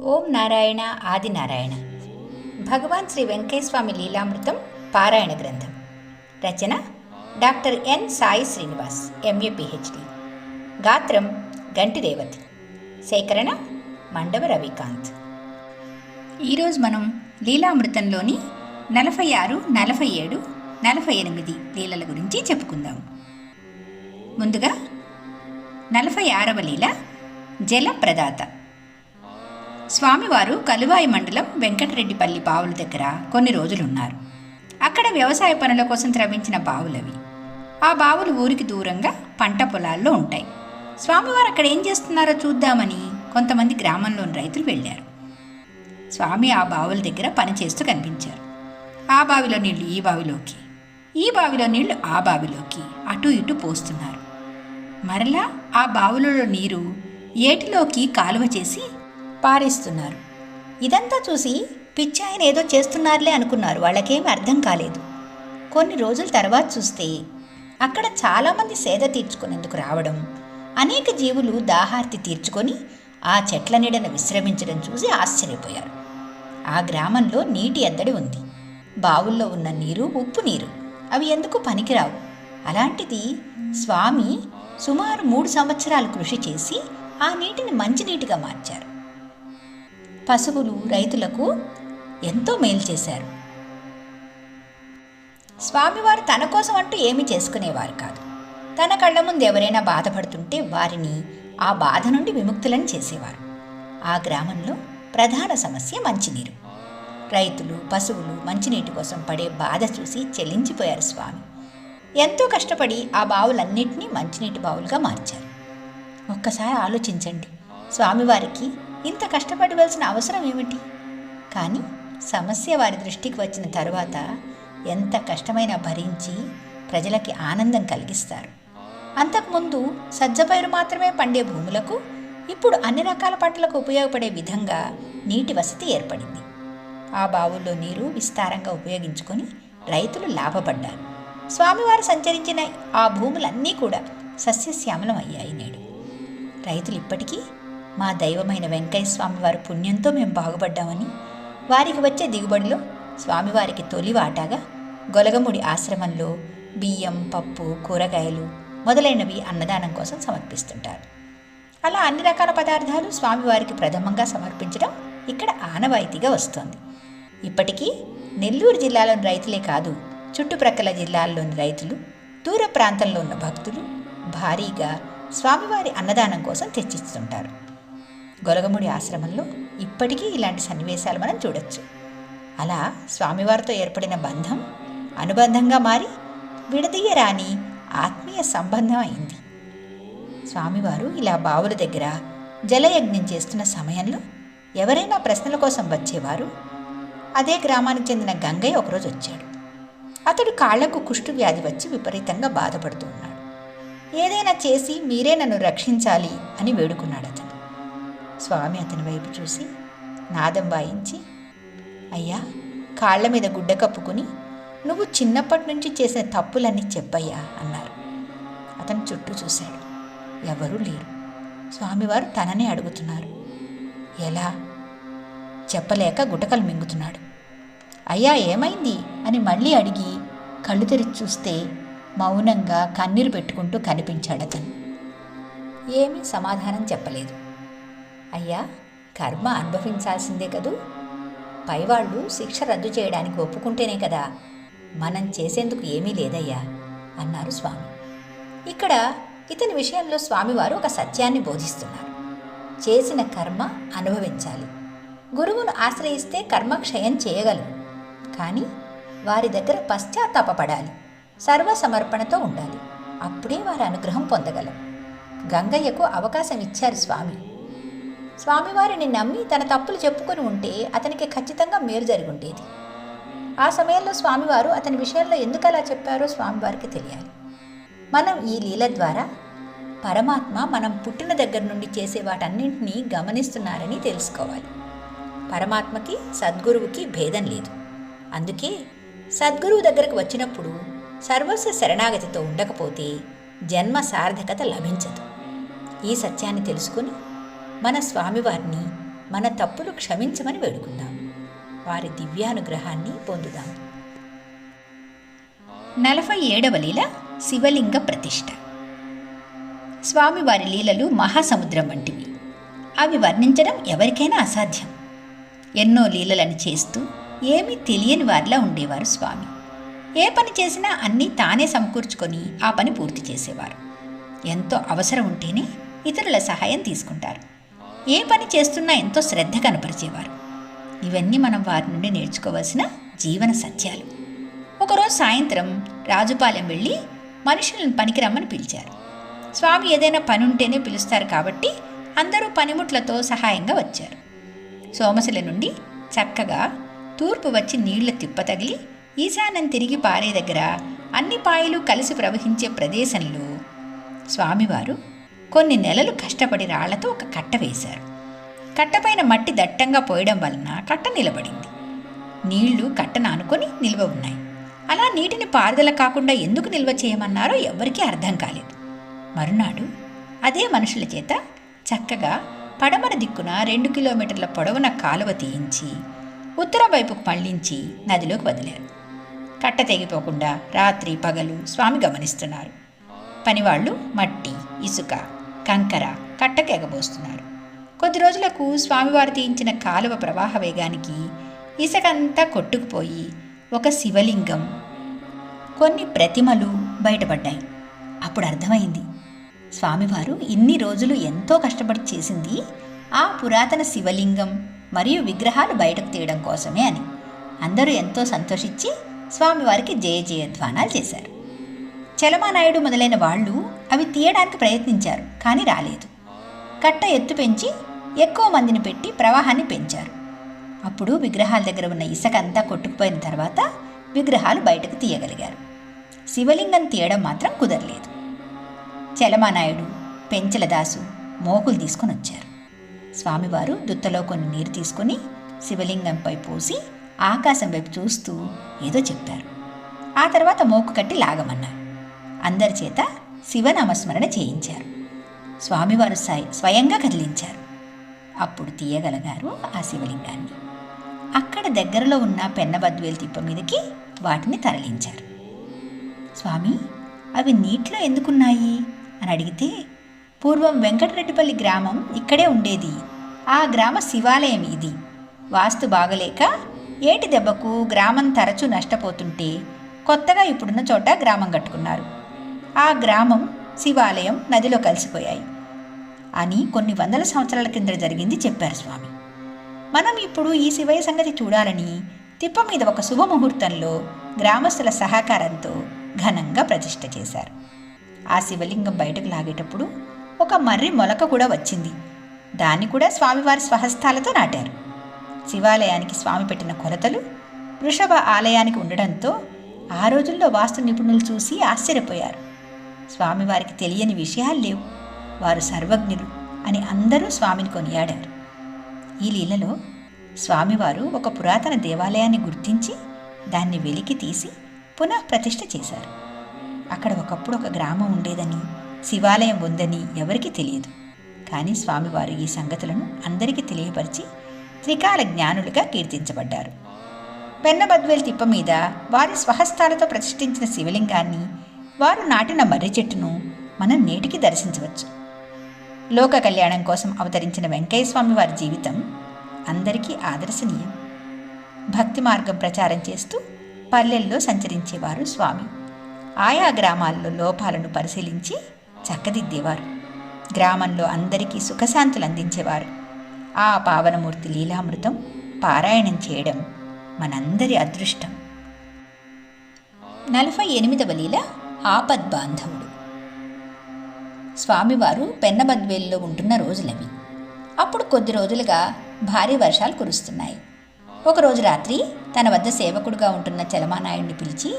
ఓం నారాయణ ఆది నారాయణ. భగవాన్ శ్రీ వెంకటేశ్వామి లీలామృతం పారాయణ గ్రంథం. రచన doctor N Sai Srinivas MA PhD. గాత్రం గంటి రేవతి. సేకరణ మండవ రవికాంత్. ఈరోజు మనం లీలామృతంలోని నలభై ఆరు నలభై ఏడు నలభై ఎనిమిది లీలల గురించి చెప్పుకుందాం. ముందుగా నలభై ఆరవ లీల జలప్రదాత. స్వామివారు కలువాయి మండలం వెంకటరెడ్డిపల్లి బావుల దగ్గర కొన్ని రోజులున్నారు. అక్కడ వ్యవసాయ పనుల కోసం త్రవించిన బావులవి. ఆ బావులు ఊరికి దూరంగా పంట పొలాల్లో ఉంటాయి. స్వామివారు అక్కడ ఏం చేస్తున్నారో చూద్దామని కొంతమంది గ్రామంలోని రైతులు వెళ్ళారు. స్వామి ఆ బావుల దగ్గర పనిచేస్తూ కనిపించారు. ఆ బావిలో నీళ్ళు ఈ బావిలోకి ఈ బావిలో నీళ్ళు ఆ బావిలోకి అటు ఇటు పోస్తున్నారు. మరలా ఆ బావులలో నీరు ఏటిలోకి కాలువ చేసి పారేస్తున్నారు. ఇదంతా చూసి పిచ్చి ఆయన ఏదో చేస్తున్నారులే అనుకున్నారు. వాళ్ళకేమీ అర్థం కాలేదు. కొన్ని రోజుల తర్వాత చూస్తే అక్కడ చాలామంది సేద తీర్చుకునేందుకు రావడం అనేక జీవులు దాహార్తి తీర్చుకొని ఆ చెట్ల నీడన విశ్రమించడం చూసి ఆశ్చర్యపోయారు. ఆ గ్రామంలో నీటి ఎద్దడి ఉంది. బావుల్లో ఉన్న నీరు ఉప్పు నీరు. అవి ఎందుకు పనికిరావు? అలాంటిది స్వామి సుమారు మూడు సంవత్సరాలు కృషి చేసి ఆ నీటిని మంచినీటిగా మార్చారు. పశువులు రైతులకు ఎంతో మేలు చేశారు. స్వామివారు తన కోసం అంటూ ఏమీ చేసుకునేవారు కాదు. తన కళ్ళ ముందు ఎవరైనా బాధపడుతుంటే వారిని ఆ బాధ నుండి విముక్తులను చేసేవారు. ఆ గ్రామంలో ప్రధాన సమస్య మంచినీరు. రైతులు పశువులు మంచినీటి కోసం పడే బాధ చూసి చెల్లించిపోయారు స్వామి. ఎంతో కష్టపడి ఆ బావులన్నింటినీ మంచినీటి బావులుగా మార్చారు. ఒక్కసారి ఆలోచించండి. స్వామివారికి ఇంత కష్టపడవలసిన అవసరం ఏమిటి? కానీ సమస్య వారి దృష్టికి వచ్చిన తరువాత ఎంత కష్టమైనా భరించి ప్రజలకి ఆనందం కలిగిస్తారు. అంతకుముందు సజ్జపైరు మాత్రమే పండే భూములకు ఇప్పుడు అన్ని రకాల పంటలకు ఉపయోగపడే విధంగా నీటి వసతి ఏర్పడింది. ఆ బావుల్లో నీరు విస్తారంగా ఉపయోగించుకొని రైతులు లాభపడ్డారు. స్వామివారు సంచరించిన ఆ భూములన్నీ కూడా సస్యశ్యామలం అయ్యాయి నేడు. రైతులు ఇప్పటికీ మా దైవమైన వెంకయ్య స్వామివారి పుణ్యంతో మేము బాగుపడ్డామని వారికి వచ్చే దిగుబడిలో స్వామివారికి తొలి వాటాగా గొలగముడి ఆశ్రమంలో బియ్యం పప్పు కూరగాయలు మొదలైనవి అన్నదానం కోసం సమర్పిస్తుంటారు. అలా అన్ని రకాల పదార్థాలు స్వామివారికి ప్రథమంగా సమర్పించడం ఇక్కడ ఆనవాయితీగా వస్తోంది. ఇప్పటికీ నెల్లూరు జిల్లాలోని రైతులే కాదు చుట్టుప్రక్కల జిల్లాల్లోని రైతులు దూర ప్రాంతంలో ఉన్న భక్తులు భారీగా స్వామివారి అన్నదానం కోసం తెచ్చిస్తుంటారు. గొలగముడి ఆశ్రమంలో ఇప్పటికీ ఇలాంటి సన్నివేశాలు మనం చూడొచ్చు. అలా స్వామివారితో ఏర్పడిన బంధం అనుబంధంగా మారి విడదీయరాని ఆత్మీయ సంబంధం అయింది. స్వామివారు ఇలా బావుల దగ్గర జలయజ్ఞం చేస్తున్న సమయంలో ఎవరైనా ప్రశ్నల కోసం వచ్చేవారు. అదే గ్రామానికి చెందిన గంగయ్య ఒకరోజు వచ్చాడు. అతడు కాళ్ళకు కుష్టు వ్యాధి వచ్చి విపరీతంగా బాధపడుతూ ఉన్నాడు. ఏదైనా చేసి మీరే నన్ను రక్షించాలి అని వేడుకున్నాడు అతను స్వామి అతని వైపు చూసి నాదం వాయించి అయ్యా కాళ్ళ మీద గుడ్డ కప్పుకుని నువ్వు చిన్నప్పటి నుంచి చేసిన తప్పులన్నీ చెప్పయ్యా అన్నారు. అతను చుట్టూ చూశాడు. ఎవరూ లేరు. స్వామివారు తననే అడుగుతున్నారు. ఎలా? చెప్పలేక గుటకలు మింగుతున్నాడు. అయ్యా ఏమైంది? అని మళ్ళీ అడిగి కళ్ళు తెరిచి చూస్తే మౌనంగా కన్నీరు పెట్టుకుంటూ కనిపించాడు అతను. ఏమీ సమాధానం చెప్పలేదు. అయ్యా కర్మ అనుభవించాల్సిందే కదూ? పైవాళ్ళు శిక్ష రద్దు చేయడానికి ఒప్పుకుంటేనే కదా మనం చేసేందుకు ఏమీ లేదయ్యా అన్నారు స్వామి. ఇక్కడ ఇతని విషయంలో స్వామివారు ఒక సత్యాన్ని బోధిస్తున్నారు. చేసిన కర్మ అనుభవించాలి. గురువును ఆశ్రయిస్తే కర్మ క్షయం చేయగలరు. కానీ వారి దగ్గర పశ్చాత్తాపడాలి సర్వసమర్పణతో ఉండాలి. అప్పుడే వారి అనుగ్రహం పొందగలం. గంగయ్యకు అవకాశం ఇచ్చారు స్వామి. స్వామివారిని నమ్మి తన తప్పులు చెప్పుకొని ఉంటే అతనికి ఖచ్చితంగా మేలు జరిగి ఉండేది ఆ సమయంలో స్వామివారు అతని విషయంలో ఎందుకు అలా చెప్పారో స్వామివారికి తెలియాలి. మనం ఈ లీల ద్వారా పరమాత్మ మనం పుట్టిన దగ్గర నుండి చేసే వాటన్నింటినీ గమనిస్తున్నారని తెలుసుకోవాలి. పరమాత్మకి సద్గురువుకి భేదం లేదు. అందుకే సద్గురువు దగ్గరకు వచ్చినప్పుడు సర్వస్వ శరణాగతితో ఉండకపోతే జన్మ సార్థకత లభించదు. ఈ సత్యాన్ని తెలుసుకుని మన స్వామివారిని మన తప్పులు క్షమించమని వేడుకుందాం. వారి దివ్యానుగ్రహాన్ని పొందుదాం. నలభై ఏడవ లీల శివలింగ ప్రతిష్ఠ స్వామివారి లీలలు మహాసముద్రం వంటివి. అవి వర్ణించడం ఎవరికైనా అసాధ్యం. ఎన్నో లీలలను చేస్తూ ఏమీ తెలియని వారిలా ఉండేవారు స్వామి. ఏ పని చేసినా అన్నీ తానే సమకూర్చుకొని ఆ పని పూర్తి చేసేవారు. ఎంతో అవసరం ఉంటేనే ఇతరుల సహాయం తీసుకుంటారు. ఏ పని చేస్తున్నా ఎంతో శ్రద్ధ కనపరిచేవారు. ఇవన్నీ మనం వారి నుండి నేర్చుకోవాల్సిన జీవన సత్యాలు. ఒకరోజు సాయంత్రం రాజుపాలెం వెళ్ళి మనుషులను పనికి రమ్మని పిలిచారు. స్వామి ఏదైనా పని ఉంటేనే పిలుస్తారు కాబట్టి అందరూ పనిముట్లతో సహాయంగా వచ్చారు. సోమశిల నుండి చక్కగా తూర్పు వచ్చి నీళ్ళ తిప్ప తగిలి ఈశాన్యం తిరిగి పారే దగ్గర అన్ని పాయలు కలిసి ప్రవహించే ప్రదేశంలో స్వామివారు కొన్ని నెలలు కష్టపడి రాళ్ళతో ఒక కట్ట వేశారు. కట్టపైన మట్టి దట్టంగా పోయడం వలన కట్ట నిలబడింది. నీళ్ళు కట్టను ఆనుకొని నిల్వ ఉన్నాయి. అలా నీటిని పారుదల కాకుండా ఎందుకు నిల్వ చేయమన్నారో ఎవ్వరికీ అర్థం కాలేదు. మరునాడు అదే మనుషుల చేత చక్కగా పడమర దిక్కున రెండు కిలోమీటర్ల పొడవున కాలువ తీయించి ఉత్తర వైపుకు మళ్ళించి నదిలోకి వదిలారు. కట్ట తెగిపోకుండా రాత్రి పగలు స్వామి గమనిస్తున్నారు. పనివాళ్ళు మట్టి ఇసుక కంకర కట్టకెగబోస్తున్నారు కొద్ది రోజులకు స్వామివారు తీయించిన కాలువ ప్రవాహ వేగానికి ఇసుకంతా కొట్టుకుపోయి ఒక శివలింగం కొన్ని ప్రతిమలు బయటపడ్డాయి. అప్పుడు అర్థమైంది స్వామివారు ఇన్ని రోజులు ఎంతో కష్టపడి చేసింది ఆ పురాతన శివలింగం మరియు విగ్రహాలు బయటకు తీయడం కోసమే అని. అందరూ ఎంతో సంతోషించి స్వామివారికి జయ జయధ్వానాలు చేశారు. చలమానాయుడు మొదలైన వాళ్ళు అవి తీయడానికి ప్రయత్నించారు కానీ రాలేదు. కట్ట ఎత్తు పెంచి ఎక్కువ మందిని పెట్టి ప్రవాహాన్ని పెంచారు. అప్పుడు విగ్రహాల దగ్గర ఉన్న ఇసుక అంతా కొట్టుకుపోయిన తర్వాత విగ్రహాలు బయటకు తీయగలిగారు. శివలింగం తీయడం మాత్రం కుదరలేదు. చలమానాయుడు పెంచలదాసు మోకులు తీసుకొని వచ్చారు. స్వామివారు దుత్తలో కొన్ని నీరు తీసుకొని శివలింగంపై పోసి ఆకాశం వైపు చూస్తూ ఏదో చెప్పారు. ఆ తర్వాత మోకు కట్టి లాగమన్నారు. అందరి చేత శివనామస్మరణ చేయించారు. స్వామివారు స్వయంగా కదిలించారు. అప్పుడు తీయగలగారు ఆ శివలింగాన్ని. అక్కడ దగ్గరలో ఉన్న పెన్నబద్వేలు తిప్ప మీదకి వాటిని తరలించారు. స్వామి అవి నీటిలో ఎందుకున్నాయి? అని అడిగితే పూర్వం వెంకటరెడ్డిపల్లి గ్రామం ఇక్కడే ఉండేది. ఆ గ్రామ శివాలయం ఇది. వాస్తు బాగలేక ఏటి దెబ్బకు గ్రామం తరచూ నష్టపోతుంటే కొత్తగా ఇప్పుడున్న చోట గ్రామం కట్టుకున్నారు. ఆ గ్రామం శివాలయం నదిలో కలిసిపోయాయి. అని కొన్ని వందల సంవత్సరాల కింద జరిగింది చెప్పారు స్వామి. మనం ఇప్పుడు ఈ శివయ్య సంగతి చూడాలని తిప్ప మీద ఒక శుభముహూర్తంలో గ్రామస్తుల సహకారంతో ఘనంగా ప్రతిష్ఠ చేశారు. ఆ శివలింగం బయటకు లాగేటప్పుడు ఒక మర్రి మొలక కూడా వచ్చింది. దాన్ని కూడా స్వామివారి స్వహస్తాలతో నాటారు. శివాలయానికి స్వామి పెట్టిన కొలతలు వృషభ ఆలయానికి ఉండడంతో ఆ రోజుల్లో వాస్తు నిపుణులు చూసి ఆశ్చర్యపోయారు. స్వామివారికి తెలియని విషయాలు లేవు. వారు సర్వజ్ఞులు అని అందరూ స్వామిని కొనియాడారు. ఈ లీలలో స్వామివారు ఒక పురాతన దేవాలయాన్ని గుర్తించి దాన్ని వెలికి తీసి పునః ప్రతిష్ఠ చేశారు. అక్కడ ఒకప్పుడు ఒక గ్రామం ఉండేదని శివాలయం ఉందని ఎవరికీ తెలియదు. కానీ స్వామివారు ఈ సంగతులను అందరికీ తెలియపరిచి త్రికాల జ్ఞానులుగా కీర్తించబడ్డారు. పెన్నబద్వేల్ తిప్ప మీద వారి స్వహస్తాలతో ప్రతిష్ఠించిన శివలింగాన్ని వారు నాటిన మర్రి చెట్టును మనం నేటికి దర్శించవచ్చు. లోక కళ్యాణం కోసం అవతరించిన వెంకయ్య స్వామి వారి జీవితం అందరికీ ఆదర్శనీయం. భక్తి మార్గం ప్రచారం చేస్తూ పల్లెల్లో సంచరించేవారు స్వామి. ఆయా గ్రామాల్లో లోపాలను పరిశీలించి చక్కదిద్దేవారు. గ్రామంలో అందరికీ సుఖశాంతులు అందించేవారు. ఆ పావనమూర్తి లీలామృతం పారాయణం చేయడం మనందరి అదృష్టం. నలభై ఎనిమిదవ లీల ఆపద్బాంధవుడు. స్వామివారు పెన్నబద్వేలులో ఉంటున్న రోజులవి. అప్పుడు కొద్ది రోజులుగా భారీ వర్షాలు కురుస్తున్నాయి. ఒకరోజు రాత్రి తన వద్ద సేవకుడుగా ఉంటున్న చలమానాయుడిని పిలిచి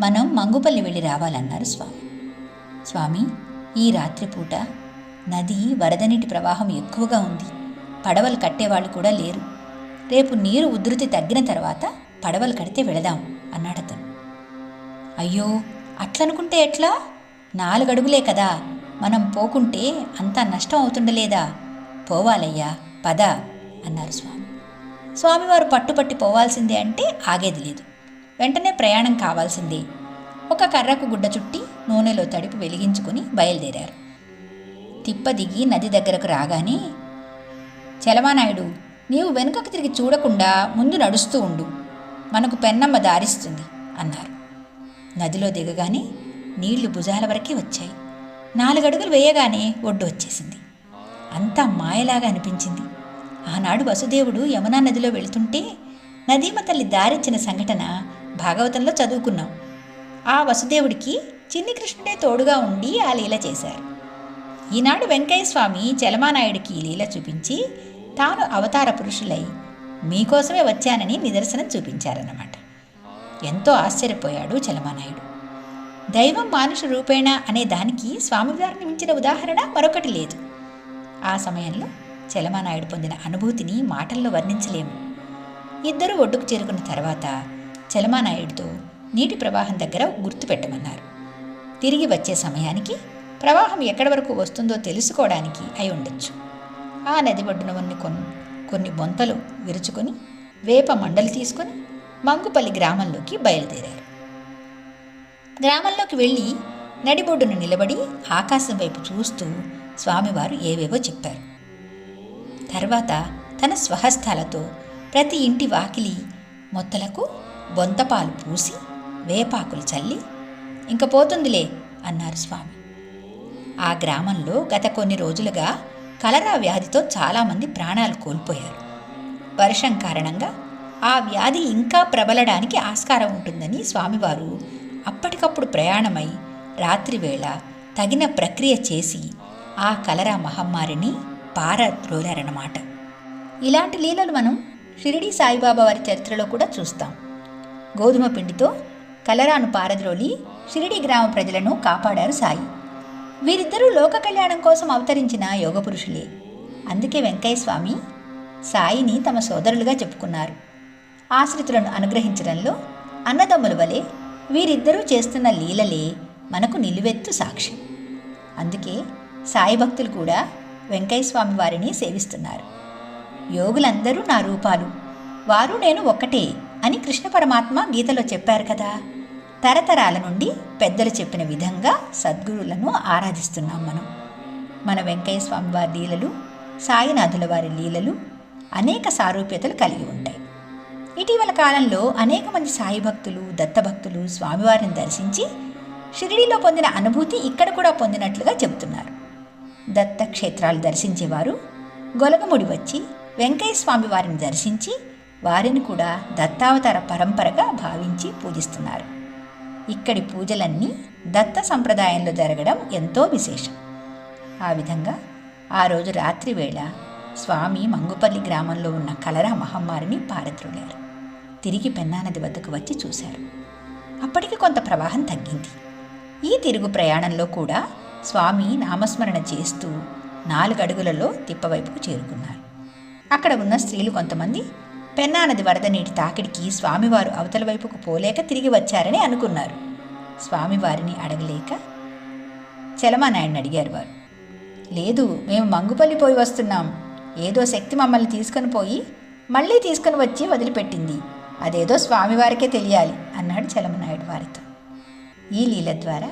మనం మంగుపల్లి వెళ్ళి రావాలన్నారు స్వామి. స్వామి ఈ రాత్రిపూట నది వరద నీటి ప్రవాహం ఎక్కువగా ఉంది. పడవలు కట్టేవాళ్ళు కూడా లేరు. రేపు నీరు ఉధృతి తగ్గిన తర్వాత పడవలు కడితే వెళదాం అన్నాడతను అయ్యో అట్లనుకుంటే ఎట్లా? నాలుగడుగులే కదా మనం పోకుంటే అంతా నష్టం అవుతుండలేదా? పోవాలయ్యా పద అన్నారు స్వామి. స్వామివారు పట్టుపట్టి పోవాల్సిందే అంటే ఆగేది లేదు. వెంటనే ప్రయాణం కావాల్సిందే. ఒక కర్రకు గుడ్డ చుట్టి నూనెలో తడిపి వెలిగించుకుని బయలుదేరారు. తిప్ప దిగి నది దగ్గరకు రాగానే చలమానాయుడు నీవు వెనుకకు తిరిగి చూడకుండా ముందు నడుస్తూ ఉండు. మనకు పెన్నమ్మ దారిస్తుంది అన్నారు. నదిలో దిగగానే నీళ్ళు భుజాల వరకే వచ్చాయి. నాలుగడుగులు వేయగానే ఒడ్డు వచ్చేసింది. అంతా మాయలాగా అనిపించింది. ఆనాడు వసుదేవుడు యమునా నదిలో వెళుతుంటే నదీమ తల్లి దారిచ్చిన సంఘటన భాగవతంలో చదువుకున్నాం. ఆ వసుదేవుడికి చిన్ని కృష్ణుడే తోడుగా ఉండి ఆ లీల చేశారు. ఈనాడు వెంకయ్య స్వామి చలమానాయుడికి ఈ లీల చూపించి తాను అవతార పురుషులై మీకోసమే వచ్చానని నిదర్శనం చూపించారన్నమాట. ఎంతో ఆశ్చర్యపోయాడు చలమానాయుడు. దైవం మానుష రూపేణ అనే దానికి స్వామివారిని మించిన ఉదాహరణ మరొకటి లేదు. ఆ సమయంలో చలమానాయుడు పొందిన అనుభూతిని మాటల్లో వర్ణించలేము. ఇద్దరు ఒడ్డుకు చేరుకున్న తర్వాత చలమానాయుడితో నీటి ప్రవాహం దగ్గర గుర్తు పెట్టమన్నారు. తిరిగి వచ్చే సమయానికి ప్రవాహం ఎక్కడి వరకు వస్తుందో తెలుసుకోవడానికి అయి ఉండొచ్చు. ఆ నది ఒడ్డున ఉన్న కొన్ని కొన్ని బొంతలు విరుచుకొని వేప మండలు తీసుకొని మంగుపల్లి గ్రామంలోకి బయలుదేరారు. గ్రామంలోకి వెళ్ళి నడిబొడ్డును నిలబడి ఆకాశం వైపు చూస్తూ స్వామివారు ఏవేవో చెప్పారు. తర్వాత తన స్వహస్తాలతో ప్రతి ఇంటి వాకిలి మొత్తలకు బొంతపాలు పూసి వేపాకులు చల్లి ఇంక పోతుందిలే అన్నారు స్వామి. ఆ గ్రామంలో గత కొన్ని రోజులుగా కలరా వ్యాధితో చాలామంది ప్రాణాలు కోల్పోయారు. వర్షం కారణంగా ఆ వ్యాధి ఇంకా ప్రబలడానికి ఆస్కారం ఉంటుందని స్వామివారు అప్పటికప్పుడు ప్రయాణమై రాత్రివేళ తగిన ప్రక్రియ చేసి ఆ కలరా మహమ్మారిని పారద్రోలారన్నమాట. ఇలాంటి లీలలు మనం షిరిడి సాయిబాబా వారి చరిత్రలో కూడా చూస్తాం. గోధుమ పిండితో కలరాను పారద్రోలి షిరిడి గ్రామ ప్రజలను కాపాడారు సాయి. వీరిద్దరూ లోక కళ్యాణం కోసం అవతరించిన యోగ పురుషులే అందుకే వెంకయ్య స్వామి సాయిని తమ సోదరులుగా చెప్పుకున్నారు. ఆశ్రితులను అనుగ్రహించడంలో అన్నదమ్ముల వలె వీరిద్దరూ చేస్తున్న లీలలే మనకు నిలువెత్తు సాక్ష్యం అందుకే సాయి భక్తులు కూడా వెంకయ్య స్వామి వారిని సేవిస్తున్నారు. యోగులందరూ నా రూపాలు. వారు నేను ఒక్కటే అని కృష్ణ పరమాత్మ గీతలో చెప్పారు కదా. తరతరాల నుండి పెద్దలు చెప్పిన విధంగా సద్గురులను ఆరాధిస్తున్నాం మనం. మన వెంకయ్య స్వామి వారి లీలలు సాయినాథుల వారి లీలలు అనేక సారూప్యతలు కలిగి ఉంటాయి. ఇటీవల కాలంలో అనేక మంది సాయి భక్తులు దత్తభక్తులు స్వామివారిని దర్శించి షిరిడీలో పొందిన అనుభూతి ఇక్కడ కూడా పొందినట్లుగా చెబుతున్నారు. దత్త క్షేత్రాలు దర్శించేవారు గొలగముడి వచ్చి వెంకయ్య స్వామి వారిని దర్శించి వారిని కూడా దత్తావతార పరంపరగా భావించి పూజిస్తున్నారు. ఇక్కడి పూజలన్నీ దత్త సంప్రదాయంలో జరగడం ఎంతో విశేషం. ఆ విధంగా ఆ రోజు రాత్రి వేళ స్వామి మంగుపల్లి గ్రామంలో ఉన్న కలరా మహమ్మారిని పారద్రోలారు. తిరిగి పెన్నానది వద్దకు వచ్చి చూశారు. అప్పటికి కొంత ప్రవాహం తగ్గింది. ఈ తిరుగు ప్రయాణంలో కూడా స్వామి నామస్మరణ చేస్తూ నాలుగు అడుగులలో తిప్పవైపుకు చేరుకున్నారు. అక్కడ ఉన్న స్త్రీలు కొంతమంది పెన్నానది వరద నీటి తాకిడికి స్వామివారు అవతల వైపుకు పోలేక తిరిగి వచ్చారని అనుకున్నారు. స్వామివారిని అడగలేక చలమానాయుడిని అడిగారు వారు. లేదు మేము మంగుపల్లి పోయి వస్తున్నాం. ఏదో శక్తి మమ్మల్ని తీసుకొని పోయి మళ్ళీ తీసుకొని వచ్చి వదిలిపెట్టింది. అదేదో స్వామివారికే తెలియాలి అన్నాడు చలమనాయుడు వారితో. ఈ లీల ద్వారా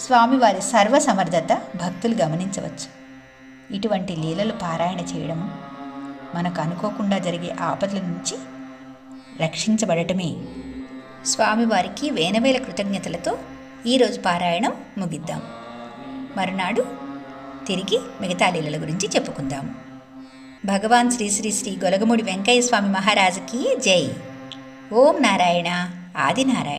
స్వామివారి సర్వసమర్థత భక్తులు గమనించవచ్చు. ఇటువంటి లీలలు పారాయణ చేయడం మనకు అనుకోకుండా జరిగే ఆపదల నుంచి రక్షించబడటమే. స్వామివారికి వేనవేల కృతజ్ఞతలతో ఈరోజు పారాయణం ముగిద్దాం. మరునాడు తిరిగి మిగతా లీలల గురించి చెప్పుకుందాము భగవాన్ శ్రీ శ్రీ శ్రీ గొలగముడి వెంకయ్య స్వామి మహారాజుకి జై. ఓం నారాయణ ఆదినారాయణ.